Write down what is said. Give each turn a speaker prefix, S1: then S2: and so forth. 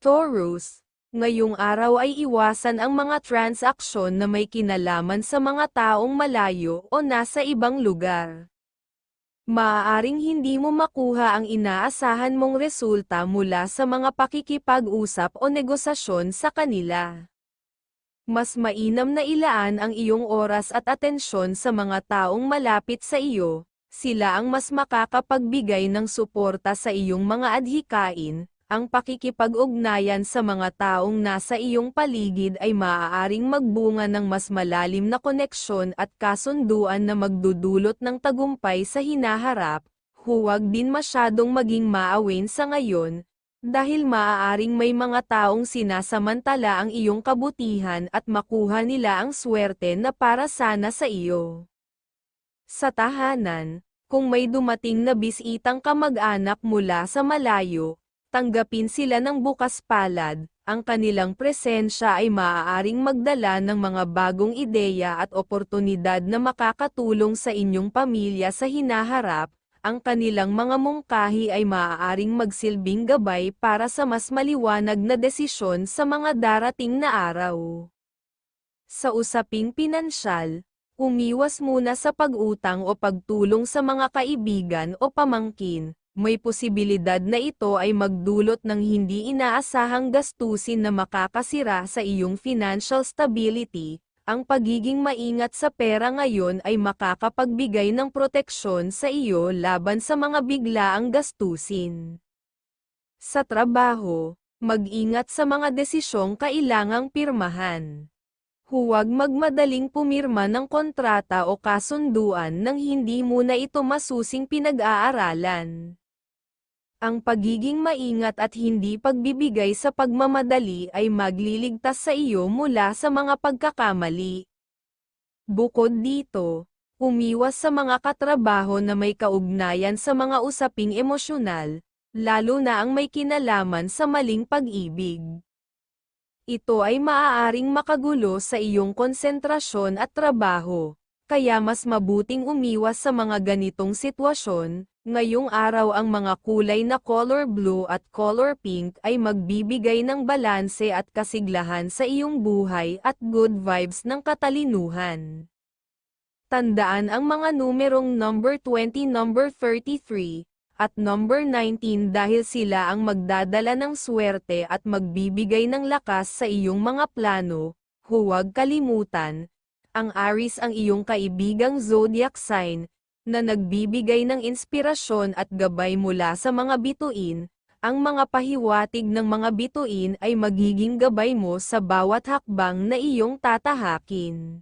S1: Taurus, ngayong araw ay iwasan ang mga transaksyon na may kinalaman sa mga taong malayo o nasa ibang lugar. Maaaring hindi mo makuha ang inaasahan mong resulta mula sa mga pakikipag-usap o negosasyon sa kanila. Mas mainam na ilaan ang iyong oras at atensyon sa mga taong malapit sa iyo, sila ang mas makakapagbigay ng suporta sa iyong mga adhikain, ang pakikipag-ugnayan sa mga taong nasa iyong paligid ay maaaring magbunga ng mas malalim na koneksyon at kasunduan na magdudulot ng tagumpay sa hinaharap, huwag din masyadong maging maawin sa ngayon, dahil maaaring may mga taong sinasamantala ang iyong kabutihan at makuha nila ang swerte na para sana sa iyo. Sa tahanan, kung may dumating na bisitang kamag-anak mula sa malayo, tanggapin sila ng bukas palad, ang kanilang presensya ay maaaring magdala ng mga bagong ideya at oportunidad na makakatulong sa inyong pamilya sa hinaharap, ang kanilang mga mungkahi ay maaaring magsilbing gabay para sa mas maliwanag na desisyon sa mga darating na araw. Sa usaping pinansyal, umiwas muna sa pag-utang o pagtulong sa mga kaibigan o pamangkin, may posibilidad na ito ay magdulot ng hindi inaasahang gastusin na makakasira sa iyong financial stability. Ang pagiging maingat sa pera ngayon ay makakapagbigay ng proteksyon sa iyo laban sa mga biglaang gastusin. Sa trabaho, mag-ingat sa mga desisyong kailangang pirmahan. Huwag magmadaling pumirma ng kontrata o kasunduan nang hindi muna ito masusing pinag-aaralan. Ang pagiging maingat at hindi pagbibigay sa pagmamadali ay magliligtas sa iyo mula sa mga pagkakamali. Bukod dito, umiwas sa mga katrabaho na may kaugnayan sa mga usaping emosyonal, lalo na ang may kinalaman sa maling pag-ibig. Ito ay maaaring makagulo sa iyong konsentrasyon at trabaho, kaya mas mabuting umiwas sa mga ganitong sitwasyon. Ngayong araw ang mga kulay na color blue at color pink ay magbibigay ng balanse at kasiglahan sa iyong buhay at good vibes ng katalinuhan. Tandaan ang mga numerong number 20, number 33, at number 19 dahil sila ang magdadala ng swerte at magbibigay ng lakas sa iyong mga plano, huwag kalimutan, ang Aries ang iyong kaibigang zodiac sign, na nagbibigay ng inspirasyon at gabay mula sa mga bituin, ang mga pahiwatig ng mga bituin ay magiging gabay mo sa bawat hakbang na iyong tatahakin.